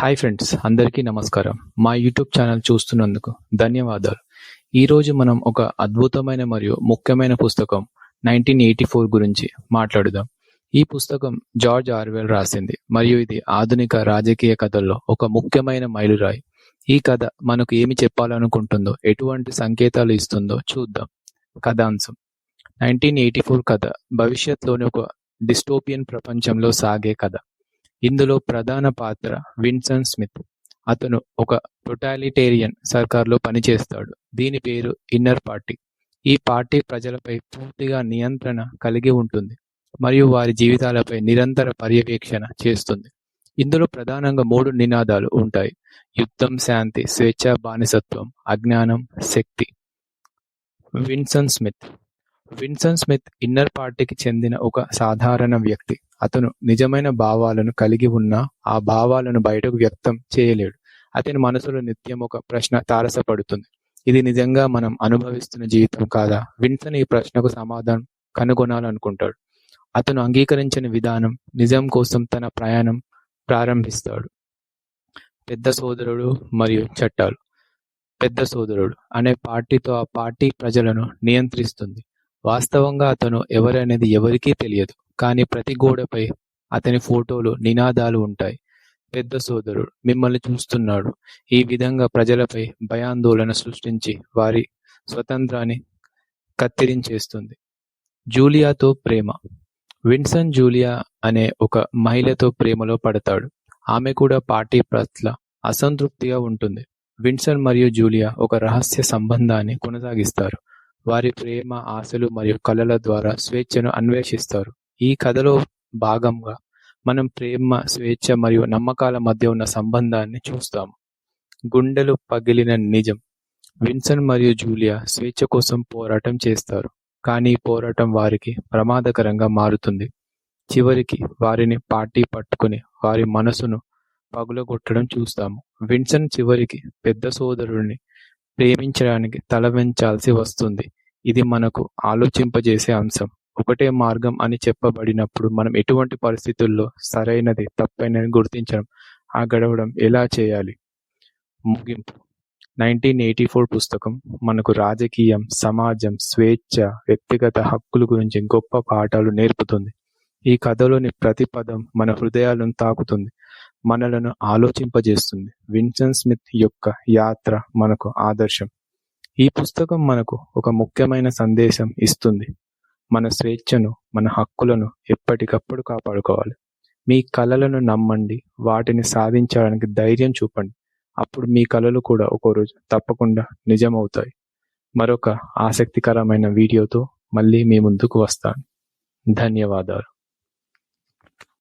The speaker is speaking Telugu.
హాయ్ ఫ్రెండ్స్ అందరికీ నమస్కారం. మా యూట్యూబ్ ఛానల్ చూస్తున్నందుకు ధన్యవాదాలు. ఈరోజు మనం ఒక అద్భుతమైన మరియు ముఖ్యమైన పుస్తకం నైన్టీన్ ఎయిటీ ఫోర్ గురించి మాట్లాడుదాం. ఈ పుస్తకం జార్జ్ ఆర్వెల్ రాసింది మరియు ఇది ఆధునిక రాజకీయ కథల్లో ఒక ముఖ్యమైన మైలురాయి. ఈ కథ మనకు ఏమి చెప్పాలనుకుంటుందో ఎటువంటి సంకేతాలు ఇస్తుందో చూద్దాం. కథాంశం. నైన్టీన్ ఎయిటీ ఫోర్ కథ భవిష్యత్తులోని ఒక డిస్టోపియన్ ప్రపంచంలో సాగే కథ. ఇందులో ప్రధాన పాత్ర విన్సన్ స్మిత్. అతను ఒక టొటాలిటేరియన్ సర్కార్లో పనిచేస్తాడు. దీని పేరు ఇన్నర్ పార్టీ. ఈ పార్టీ ప్రజలపై పూర్తిగా నియంత్రణ కలిగి ఉంటుంది మరియు వారి జీవితాలపై నిరంతర పర్యవేక్షణ చేస్తుంది. ఇందులో ప్రధానంగా మూడు నినాదాలు ఉంటాయి. యుద్ధం శాంతి స్వేచ్ఛ బానిసత్వం అజ్ఞానం శక్తి. Winston Smith. Winston Smith inner పార్టీకి చెందిన ఒక సాధారణ వ్యక్తి. అతను నిజమైన భావాలను కలిగి ఉన్నా ఆ భావాలను బయటకు వ్యక్తం చేయలేడు. అతని మనసులో నిత్యం ఒక ప్రశ్న తారసపడుతుంది. ఇది నిజంగా మనం అనుభవిస్తున్న జీవితం కాదా? విన్సన్ ఈ ప్రశ్నకు సమాధానం కనుగొనాలనుకుంటాడు. అతను అంగీకరించని విధానం నిజం కోసం తన ప్రయాణం ప్రారంభిస్తాడు. పెద్ద సోదరుడు మరియు చట్టాలు. పెద్ద సోదరుడు అనే పార్టీతో ఆ పార్టీ ప్రజలను నియంత్రిస్తుంది. వాస్తవంగా అతను ఎవరనేది ఎవరికీ తెలియదు. కానీ ప్రతి గోడపై అతని ఫోటోలు నినాదాలు ఉంటాయి. పెద్ద సోదరుడు మిమ్మల్ని చూస్తున్నాడు. ఈ విధంగా ప్రజలపై భయాందోళన సృష్టించి వారి స్వతంత్రాన్ని కత్తిరించేస్తుంది. జూలియాతో ప్రేమ. విన్సన్ జూలియా అనే ఒక మహిళతో ప్రేమలో పడతాడు. ఆమె కూడా పార్టీ పట్ల అసంతృప్తిగా ఉంటుంది. విన్సన్ మరియు జూలియా ఒక రహస్య సంబంధాన్ని కొనసాగిస్తారు. వారి ప్రేమ ఆశలు మరియు కళల ద్వారా స్వేచ్ఛను అన్వేషిస్తారు. ఈ కథలో భాగంగా మనం ప్రేమ స్వేచ్ఛ మరియు నమ్మకాల మధ్య ఉన్న సంబంధాన్ని చూస్తాము. గుండెలు పగిలిన నిజం. విన్సన్ మరియు జూలియా స్వేచ్ఛ కోసం పోరాటం చేస్తారు. కానీ పోరాటం వారికి ప్రమాదకరంగా మారుతుంది. చివరికి వారిని పార్టీ పట్టుకుని వారి మనసును పగులగొట్టడం చూస్తాము. విన్సన్ చివరికి పెద్ద సోదరుడిని ప్రేమించడానికి తల వెంచాల్సి వస్తుంది. ఇది మనకు ఆలోచింపజేసే అంశం. ఒకటే మార్గం అని చెప్పబడినప్పుడు మనం ఎటువంటి పరిస్థితుల్లో సరైనది తప్పైనది గుర్తించడం ఆ గడవడం ఎలా చేయాలి? ముగింపు. నైన్టీన్ ఎయిటీ ఫోర్ పుస్తకం మనకు రాజకీయం సమాజం స్వేచ్ఛ వ్యక్తిగత హక్కుల గురించి గొప్ప పాఠాలు నేర్పుతుంది. ఈ కథలోని ప్రతి పదం మన హృదయాలను తాకుతుంది మనలను ఆలోచింపజేస్తుంది. విన్సన్ స్మిత్ యొక్క యాత్ర మనకు ఆదర్శం. ఈ పుస్తకం మనకు ఒక ముఖ్యమైన సందేశం ఇస్తుంది. మన స్వేచ్ఛను మన హక్కులను ఎప్పటికప్పుడు కాపాడుకోవాలి. మీ కలలను నమ్మండి. వాటిని సాధించడానికి ధైర్యం చూపండి. అప్పుడు మీ కళలు కూడా ఒక రోజు తప్పకుండా నిజమవుతాయి. మరొక ఆసక్తికరమైన వీడియోతో మళ్ళీ మీ ముందుకు వస్తాను. ధన్యవాదాలు.